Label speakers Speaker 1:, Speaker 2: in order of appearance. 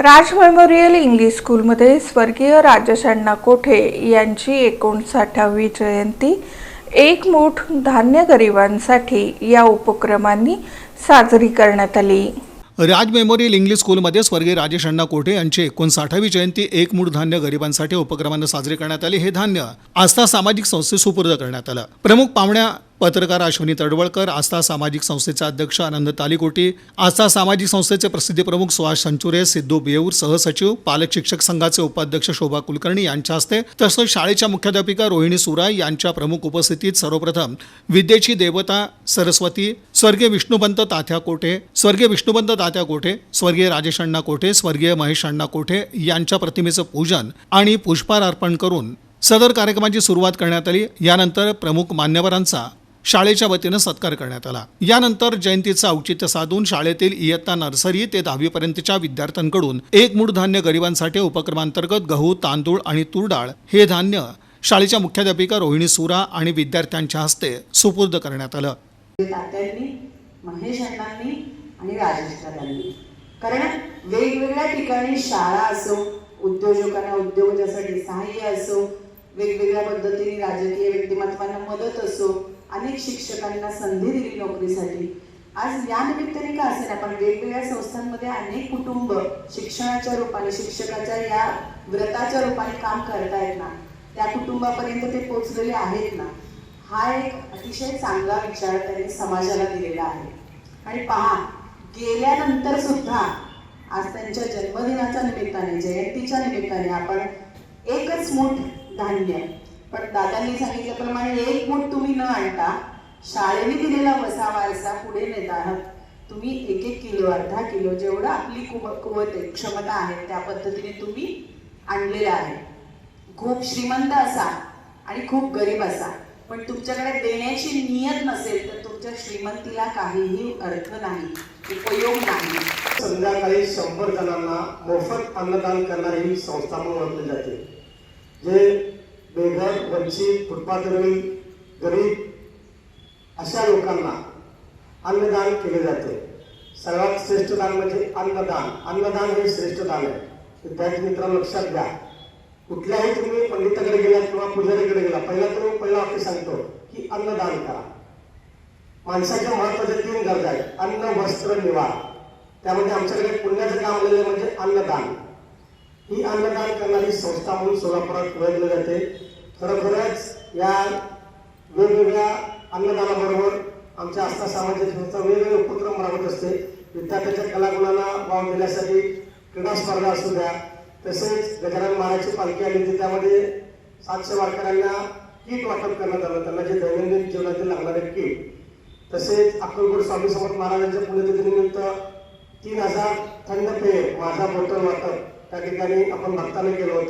Speaker 1: राज memorial English स्कूलमध्ये स्वर्गीय राजशण्णा कोठे यांची एकोणसाठावी जयंती? एक मूठ धान्य गरिबांसाठी या उपक्रमांनी साजरी करण्यात आली.
Speaker 2: राज मेमोरियल इंग्लिश स्कूलमध्ये स्वर्गीय राजेश अण्णा कोठे यांची एकोणसाठावी जयंती एक मूळ धान्य गरिबांसाठी उपक्रमानं साजरी करण्यात आली. हे धान्य आस्था सामाजिक संस्थे सुपूर्द करण्यात आलं. प्रमुख पाहुण्या पत्रकार अश्विनी तडवळकर आस्था सामाजिक संस्थेचे अध्यक्ष आनंद तालीकोटी आस्था सामाजिक संस्थेचे प्रसिद्धी प्रमुख सुहास संचुरे सिद्धू बेऊर सहसचिव पालक शिक्षक संघाचे उपाध्यक्ष शोभा कुलकर्णी यांच्या हस्ते तसंच शाळेच्या मुख्याध्यापिका रोहिणी सुराय यांच्या प्रमुख उपस्थितीत सर्वप्रथम विद्येची देवता सरस्वती स्वर्गीय विष्णुपंत तात्या कोठे स्वर्गीय विष्णुपंत तात्या कोठे स्वर्गीय राजेश अण्णा कोठे स्वर्गीय महेश अण्णा कोठे यांच्या प्रतिमेचं पूजन आणि पुष्पार अर्पण करून सदर कार्यक्रमाची सुरुवात करण्यात आली. यानंतर प्रमुख मान्यवरांचा शाळेच्या वतीनं सत्कार करण्यात आला. यानंतर जयंतीचं औचित्य साधून शाळेतील इयत्ता नर्सरी ते दहावीपर्यंतच्या विद्यार्थ्यांकडून एक मूळ धान्य गरिबांसाठी उपक्रमांतर्गत गहू तांदूळ आणि तूर डाळ हे धान्य शाळेच्या मुख्याध्यापिका रोहिणी सुरा आणि विद्यार्थ्यांच्या हस्ते सुपूर्द करण्यात आलं.
Speaker 3: महेश अण्णांनी आणि राजेश कारण वेगवेगळ्या ठिकाणी शाळा असो उद्योजकांना उद्योगासाठी सहाय्य असो वेगवेगळ्या पद्धतीने राजकीय व्यक्तिमत्वांना मदत असो अनेक शिक्षकांना संधी दिली नोकरीसाठी. आज या निमित्ताने का असेल आपण वेगवेगळ्या संस्थांमध्ये अनेक कुटुंब शिक्षणाच्या रूपाने शिक्षकाच्या या व्रताच्या रूपाने काम करतायत ना त्या कुटुंबापर्यंत ते पोचलेले आहेत ना हा एक अतिशय चांगला विचार त्यांनी समाजाला दिलेला आहे. आणि पहा गेल्यानंतर सुद्धा आज त्यांच्या जन्मदिनाच्या निमित्ताने जयंतीच्या निमित्ताने आपण एकच मूठ धान्य पण दादांनी सांगितल्याप्रमाणे एक मूठ तुम्ही न आणता शाळेने दिलेला वसा वारसा पुढे नेत आहात. तुम्ही एक एक किलो अर्धा किलो जेवढं आपली कुव कुवत आहे क्षमता आहे त्या पद्धतीने तुम्ही आणलेलं आहे. खूप श्रीमंत असा आणि खूप गरीब असा. पण तुमच्याकडे देण्याची नियत नसेल तर तुमच्या श्रीमंतीला काहीही अर्थ नाही उपयोग नाही.
Speaker 4: संध्याकाळी शंभर जणांना मोफत अन्नदान करणारी ही संस्था म्हणून ओळखली जाते. जे बेघर वंचित फुटपाथवरील गरीब अशा लोकांना अन्नदान केले जाते. सर्वात श्रेष्ठ दान म्हणजे अन्नदान. अन्नदान हे श्रेष्ठ दान आहे. विद्यार्थी मित्रांनो लक्षात घ्या. कुठल्याही तुम्ही पंडिताकडे गेलात किंवा पुजारीकडे गेला पहिला तुम्ही पहिला वाक्य सांगतो की अन्नदान करा. माणसाच्या महत्त्वाच्या तीन गरजा आहेत. अन्न वस्त्र निवार. त्यामध्ये आमच्याकडे पुण्याचं काम आलेलं म्हणजे अन्नदान. ही अन्नदान करणारी संस्था म्हणून सोलापुरात ओळखली जाते. खरोखरच या वेगवेगळ्या अन्नदानाबरोबर आमच्या आस्था सामाजिक संस्था वेगवेगळे उपक्रम राबवत असते. विद्यार्थ्यांच्या कलागुणांना वाव देण्यासाठी क्रीडा स्पर्धा असू द्या तसेच गजानन महाराजची पालखी आली होती त्यामध्ये सातशे वारकऱ्यांना किट वाटप करण्यात आलं. त्यांना जे दैनंदिन जीवनातील लागणारे किट तसेच अक्कलकोट स्वामी समर्थ महाराजांच्या पुण्यतिथीनिमित्त तीन हजार थंड पेय माझा बॉटल वाटप त्या ठिकाणी आपण भक्ताने केलं होतं.